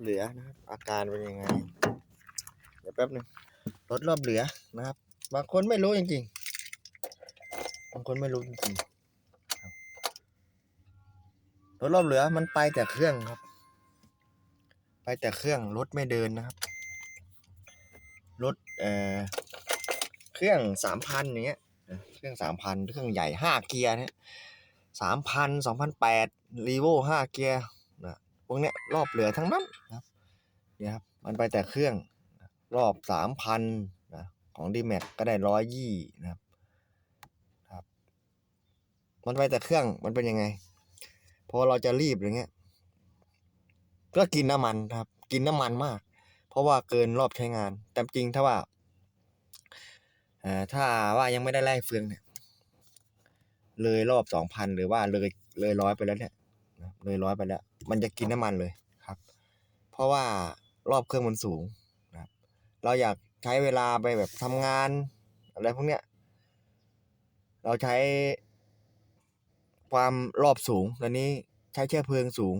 เหลือนะครับ อาการเป็นยังไง เดี๋ยวแป๊บหนึ่งรถรอบเหลือนะครับ บางคนไม่รู้จริงๆ บางคนไม่รู้จริงๆครับรถรอบเหลือมันไปแต่เครื่องครับ ไปแต่เครื่องรถไม่เดินนะครับ รถเอ่อเครื่องสามพันอย่างเงี้ยเครื่องสามพันเครื่องใหญ่ห้าเกียร์เนี่ยสามพันสองพันแปดรีโวห้าเกียร์ พวกเนี้ยรอบเหลือทั้งนั้นนะครับเนี่ยครับมันไปแต่เครื่องรอบสามพันนะของดีแม็กก็ได้ร้อยยี่นะครับครับ มันไปแต่เครื่องมันเป็นยังไงพอเราจะรีบอย่างเงี้ย ก็กินน้ำมันครับ กินน้ำมันมาก เพราะว่าเกินรอบใช้งาน แต่จริงถ้าว่าถ้าว่ายังไม่ได้ไล่เฟืองเนี่ย เลยรอบสองพันหรือว่าเลยเลยร้อยไปแล้วเนี่ยเลยร้อยไปแล้ว มันจะกินน้ำมันเลยครับ เพราะว่ารอบเครื่องมันสูงนะครับ เราอยากใช้เวลาไปแบบทำงานอะไรพวกเนี้ย เราใช้ความรอบสูงตอนนี้ใช้เชื้อเพลิงสูง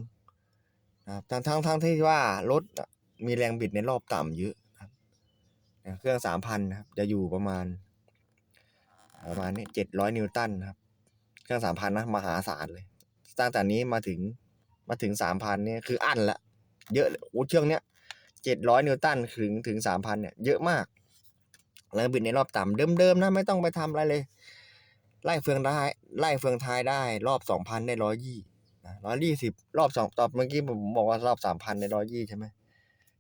นะครับทั้งทั้งทั้งที่ว่ารถมีแรงบิดในรอบต่ำเยอะครับเครื่องสามพันนะครับ จะอยู่ประมาณ ประมาณนี้เจ็ดร้อยนิวตันครับ เครื่องสามพันนะมหาศาลเลยตั้งแต่นี้มาถึง มาถึงสามพันเนี่ยคืออั้นละ เยอะโอ้เชืองเนี้ยเจ็ดร้อยนิวตันถึงถึงสามพันเนี่ยเยอะมากแรงบิดในรอบต่ำเดิมๆนะไม่ต้องไปทำอะไรเลย ไล่เฟืองได้ไล่เฟืองท้ายได้ รอบสองพันได้ร้อยยี่ร้อยยี่สิบรอบสองตอบเมื่อกี้ผมบอกว่ารอบสามพันได้ร้อยยี่ใช่ไหม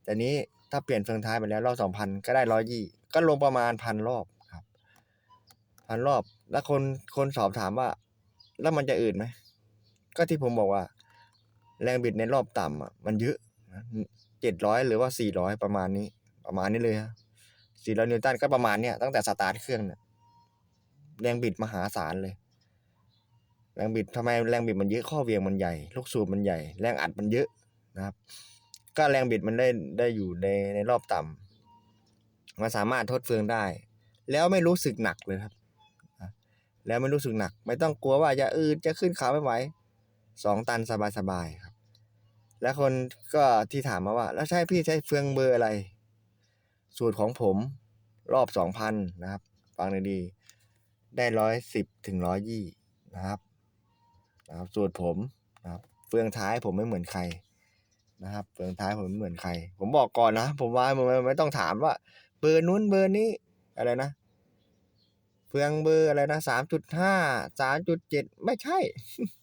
แต่นี้ถ้าเปลี่ยนเฟืองท้ายไปแล้วรอบสองพันก็ได้ร้อยยี่ก็ลงประมาณพันรอบครับพันรอบแล้วคนคนสอบถามว่า แล้วมันจะอืดไหมก็ที่ผมบอกว่า แรงบิดในรอบต่ำอะมันเยอะเจ็ดร้อยหรือว่าสี่ร้อยประมาณนี้ ประมาณนี้เลยฮะสี่ร้อยนิวตันก็ประมาณเนี้ยตั้งแต่สตาร์ทเครื่องเนี่ยแรงบิดมหาศาลเลย แรงบิดทำไมแรงบิดมันเยอะข้อเวียงมันใหญ่ลูกสูบมันใหญ่ แรงอัดมันเยอะนะครับ ก็แรงบิดมันได้ได้อยู่ในในรอบต่ำมันสามารถทดเฟืองได้ แล้วไม่รู้สึกหนักเลยครับ แล้วไม่รู้สึกหนัก ไม่ต้องกลัวว่าจะอืดจะขึ้นขาไม่ไหวสองตันสบายๆครับ แล้วคนก็ที่ถามมาว่า แล้วใช่พี่ใช้เฟืองเบอร์อะไร สูตรของผมรอบสองพันนะครับ ฟังดีๆได้ร้อยสิบถึงร้อยยี่นะครับนะครับ สูตรผมนะครับ เฟืองท้ายผมไม่เหมือนใครนะครับ เฟืองท้ายผมไม่เหมือนใคร ผมบอกก่อนนะ ผมว่าไม่ไม่ต้องถามว่า เบอร์นู้นเบอร์นี้อะไรนะ เฟืองเบอร์อะไรนะสามจุดห้าสามจุดเจ็ดไม่ใช่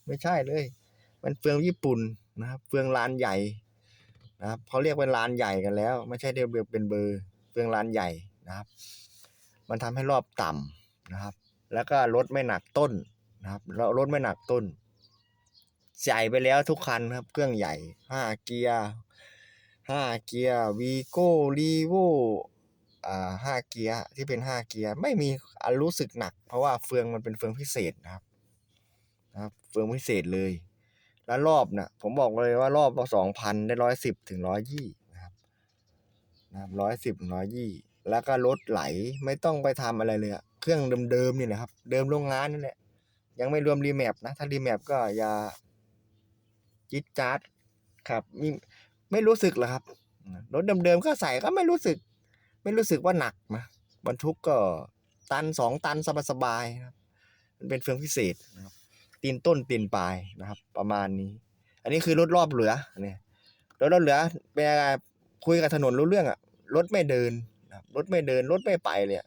ไม่ใช่เลย มันเฟืองญี่ปุ่น นะครับ เฟืองลานใหญ่นะครับเขาเรียกเป็นลานใหญ่กันแล้ว ไม่ใช่เรียกเป็นเบอร์เฟืองลานใหญ่นะครับ มันทำให้รอบต่ำนะครับ แล้วก็รถไม่หนักต้นนะครับแล้วรถไม่หนักต้นใหญ่ไปแล้วทุกคันครับ เครื่องใหญ่ห้าเกียร์ห้าเกียร์วีโก้รีโวอ่าห้าเกียร์ที่เป็นห้าเกียร์ไม่มีอันรู้สึกหนัก เพราะว่าเฟืองมันเป็นเฟืองพิเศษนะครับนะครับ เฟืองพิเศษเลย แล้วรอบน่ะผมบอกเลยว่ารอบสองพันได้ร้อยสิบถึงร้อยยี่นะครับนะครับร้อยสิบร้อยยี่แล้วก็รถไหลไม่ต้องไปทำอะไรเลยอะเครื่องเดิมๆนี่แหละครับ เดิมโรงงานนี่แหละยังไม่รวมรีแมปนะ ถ้ารีแมปก็อย่าจิตจัดครับมีไม่รู้สึกหรอครับ รถเดิมๆก็ใส่ก็ไม่รู้สึก ไม่รู้สึกว่าหนักนะบรรทุกก็ตันสองตันสบายๆครับมันเป็นเฟืองพิเศษนะครับ ตีนต้นตีนปลายนะครับ ประมาณนี้ อันนี้คือรถรอบเหลือเนี่ยรถรอบเหลือเป็นยังไงคุยกับถนนรู้เรื่องอะรถไม่เดินนะครับรถไม่เดินรถไม่ไปเลย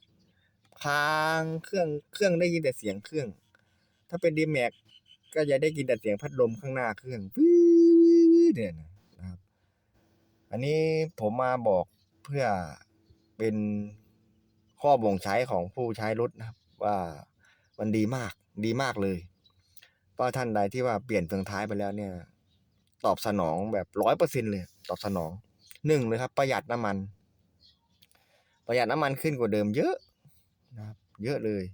ค้างเครื่องเครื่องได้ยินแต่เสียงเครื่อง ถ้าเป็นดีแม็กก็จะได้ยินแต่เสียงพัดลมข้างหน้าเครื่องวิวเนี่ยนะครับ อันนี้ผมมาบอกเพื่อเป็นข้อบ่งใช้ของผู้ใช้รถนะครับ ว่ามันดีมากดีมากเลย เพราท่านใดที่ว่าเปลี่ยนเฟืองท้ายไปแล้วเนี่ย ตอบสนองแบบร้อยเปอร์เซ็นเลยตอบสนองหนึ่งเลยครับ ประหยัดน้ำมัน ประหยัดน้ำมันขึ้นกว่าเดิมเยอะนะครับ เยอะเลย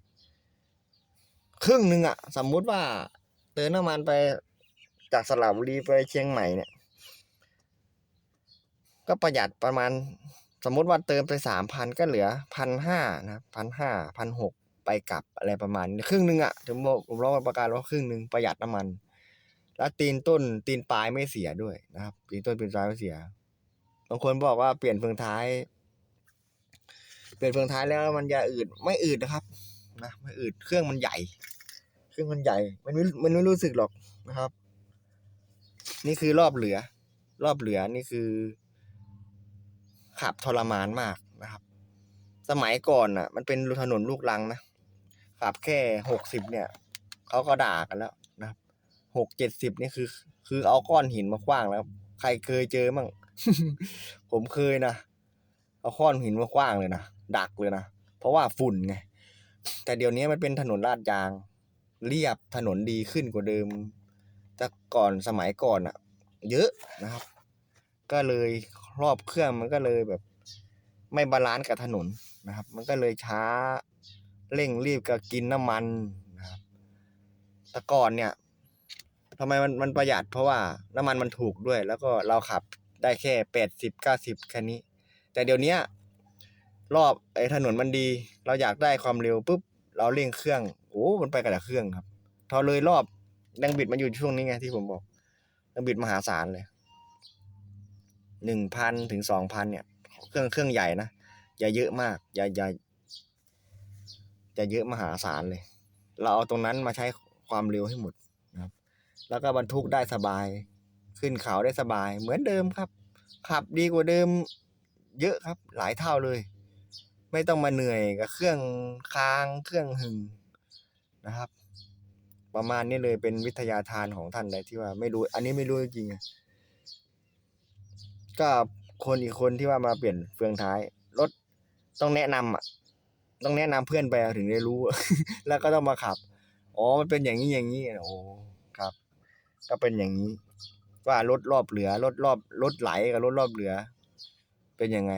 ครึ่งหนึ่งอะสมมุติว่าเติมน้ำมันไปจากสระบุรีไปเชียงใหม่เนี่ย ก็ประหยัดประมาณ สมมุติว่าเติมไปสามพันก็เหลือพันห้านะพันห้าพันหก ไปกลับอะไรประมาณครึ่งหนึ่งอะผมบอกผมร้องประกันว่าครึ่งหนึ่งประหยัดน้ำมัน แล้วตีนต้นตีนปลายไม่เสียด้วยนะครับตีนต้นตีนปลายไม่เสียบางคนบอกว่าเปลี่ยนเฟืองท้าย เปลี่ยนเฟืองท้ายแล้วมันจะอืดไม่อืดนะครับ นะไม่อืดเครื่องมันใหญ่ เครื่องมันใหญ่ มันไม่มันไม่รู้สึกหรอกนะครับ นี่คือรอบเหลือ รอบเหลือนี่คือ ขับทรมานมากนะครับ สมัยก่อนอะ มันเป็นถนนลูกรังนะ ขับแค่หกสิบเนี่ยเขาก็ด่ากันแล้วนะครับหกเจ็ดสิบนี่คือ คือเอาก้อนหินมาขว้างแล้ว ใครเคยเจอมั่งผมเคยนะเอาก้อนหินมาขว้างเลยนะดักเลยนะเพราะว่าฝุ่นไงแต่เดี๋ยวนี้มันเป็นถนนลาดยาง เรียบถนนดีขึ้นกว่าเดิม แต่ก่อนสมัยก่อนอะเยอะนะครับ ก็เลยรอบเครื่องมันก็เลยแบบ ไม่บาลานซ์กับถนนนะครับ มันก็เลยช้า เร่งรีบกับกินน้ำมันนะครับแต่ก่อนเนี่ยทำไมมันมันประหยัดเพราะว่าน้ำมันมันถูกด้วย แล้วก็เราขับได้แค่แปดสิบเก้าสิบแค่นี้ แต่เดี๋ยวนี้รอบไอ้ถนนมันดี เราอยากได้ความเร็วปุ๊บเราเร่งเครื่องโอ้มันไปกับแต่เครื่องครับพอเลยรอบแรงบิดมันอยู่ช่วงนี้ไงที่ผมบอกแรงบิดมหาศาลเลยหนึ่งพันถึงสองพันเนี่ย เครื่องเครื่องใหญ่นะอย่าเยอะมาก อย่าอย่า จะเยอะมหาศาลเลย เราเอาตรงนั้นมาใช้ความเร็วให้หมดนะครับ แล้วก็บรรทุกได้สบาย ขึ้นเขาได้สบาย เหมือนเดิมครับ ขับดีกว่าเดิมเยอะครับ หลายเท่าเลย ไม่ต้องมาเหนื่อยกับเครื่องค้างเครื่องหึงนะครับ ประมาณนี้เลยเป็นวิทยาทานของท่านใดที่ว่าไม่รู้ อันนี้ไม่รู้จริงก็คนอีกคนที่ว่ามาเปลี่ยนเฟืองท้ายรถต้องแนะนำอะ ต้องแนะนำเพื่อนไปถึงได้รู้ แล้วก็ต้องมาขับ อ๋อ มันเป็นอย่างนี้อย่างนี้ โอ้ครับ ก็เป็นอย่างนี้ ว่ารถรอบเหลือรถรอบรถไหลกับรถรอบเหลือ เป็นยังไง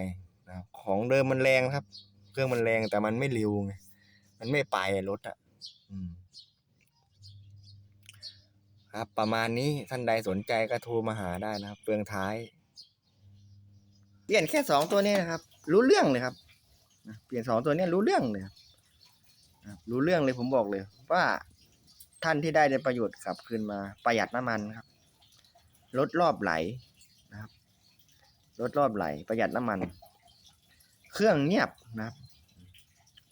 นะของเดิมมันแรงครับ เครื่องมันแรงแต่มันไม่เร็วไง มันไม่ไปรถอะ อืมครับประมาณนี้ท่านใดสนใจก็โทรมาหาได้นะครับเปลืองท้าย เปลี่ยนแค่สองตัวนี้นะครับ รู้เรื่องเลยครับ เปลี่ยนสองตัวนี้รู้เรื่องเลยรู้เรื่องเลยผมบอกเลย ว่าท่านที่ได้ในประโยชน์กลับคืนมาประหยัดน้ำมันครับ ลดรอบไหลนะครับ ลดรอบไหลประหยัดน้ำมัน เครื่องเงียบนะครับ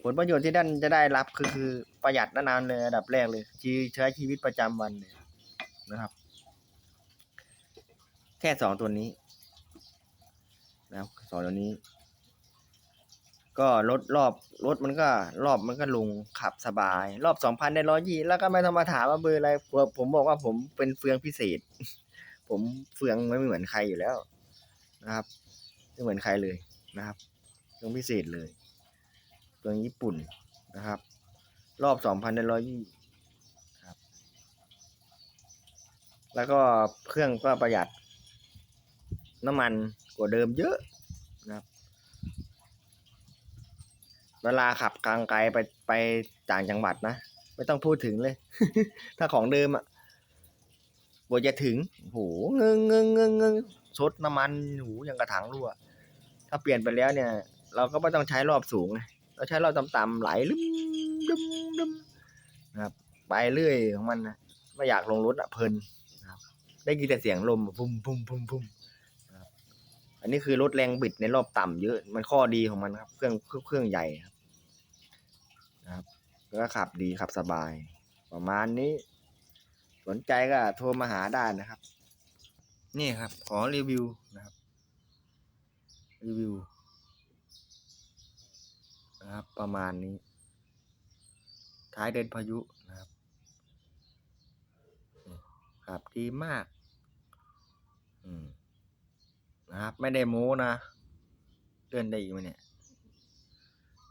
ผลประโยชน์ที่ท่านจะได้รับคือคือประหยัดน้ำมันเลยอันดับแรกเลยชีใช้ชีวิตประจำวันเลยนะครับ แค่สองตัวนี้นะครับสองตัวนี้ ก็ลดรอบรถมันก็รอบมันก็ลงขับสบาย รอบสองพันได้ร้อยยี่แล้วก็ไม่ต้องมาถามว่าเบอร์อะไรผมผมบอกว่าผมเป็นเฟืองพิเศษ ผมเฟืองไม่เหมือนใครอยู่แล้วนะครับไม่เหมือนใครเลยนะครับเฟืองพิเศษเลยเฟืองญี่ปุ่นนะครับ รอบสองพันได้ร้อยยี่ครับ แล้วก็เครื่องก็ประหยัดน้ำมันกว่าเดิมเยอะนะครับ เวลาขับกลางไกลไปไปต่างจังหวัดนะ ไม่ต้องพูดถึงเลย ถ้าของเดิมอะกว่าจะถึงโหเงงเงงเงงเงงชดน้ำมันหูยังกระถางรั่ว ถ้าเปลี่ยนไปแล้วเนี่ย เราก็ไม่ต้องใช้รอบสูง เราใช้รอบต่ำๆไหลลึมลึมลึมนะครับไปเรื่อยของมันนะไม่อยากลงรถอะเพลินนะครับ ได้ยินแต่เสียงลมพุ่มพุ่มพุ่มพุ่มอันนี้คือลดแรงบิดในรอบต่ำเยอะ มันข้อดีของมันครับ เครื่องเครื่องใหญ่ครับ นะครับก็ขับดีขับสบาย ประมาณนี้ สนใจก็โทรมาหาได้นะครับ นี่ครับ ขอรีวิวนะครับ รีวิวนะครับ ประมาณนี้ ท้ายเดินพายุนะครับขับดีมาก อืมนะครับ ไม่ได้โม้นะเลื่อนได้อีกไหมเนี่ย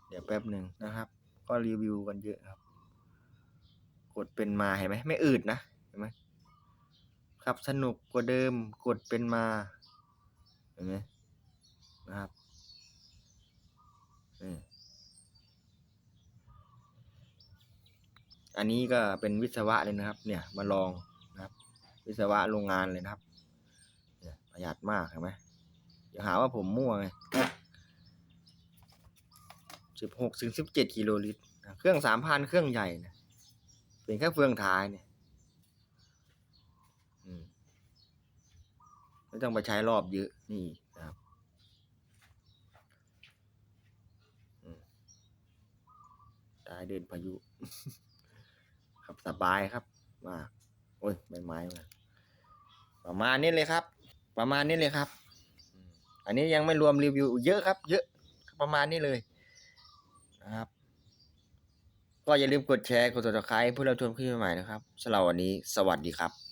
เดี๋ยวแป๊บหนึ่งนะครับ ก็รีวิวกันเยอะครับ กดเป็นมาเห็นไหมไม่อืดนะเห็นไหมขับสนุกกว่าเดิมกดเป็นมาเห็นไหมนะครับนี่อันนี้ก็เป็นวิศวะเลยนะครับ เนี่ยมาลองนะครับ วิศวะโรงงานเลยนะครับประหยัดมากเห็นไหมอย่าหาว่าผมมั่วไง สิบหกถึงสิบเจ็ดกิโลลิตรเครื่องสามพันเครื่องใหญ่นะเป็นแค่เฟืองท้ายเนี่ยไม่ต้องไปใช้รอบเยอะนี่นะครับตายเดินพายุ ครับสบายครับมาโอ้ยใบไม้มาประมาณนี้เลยครับ ประมาณนี้เลยครับ อันนี้ยังไม่รวมรีวิวเยอะครับ เยอะประมาณนี้เลย นะครับ ก็อย่าลืมกดแชร์ กดติดตามเพื่อเราชมคลิปใหม่ๆนะครับสำหรับวันนี้สวัสดีครับ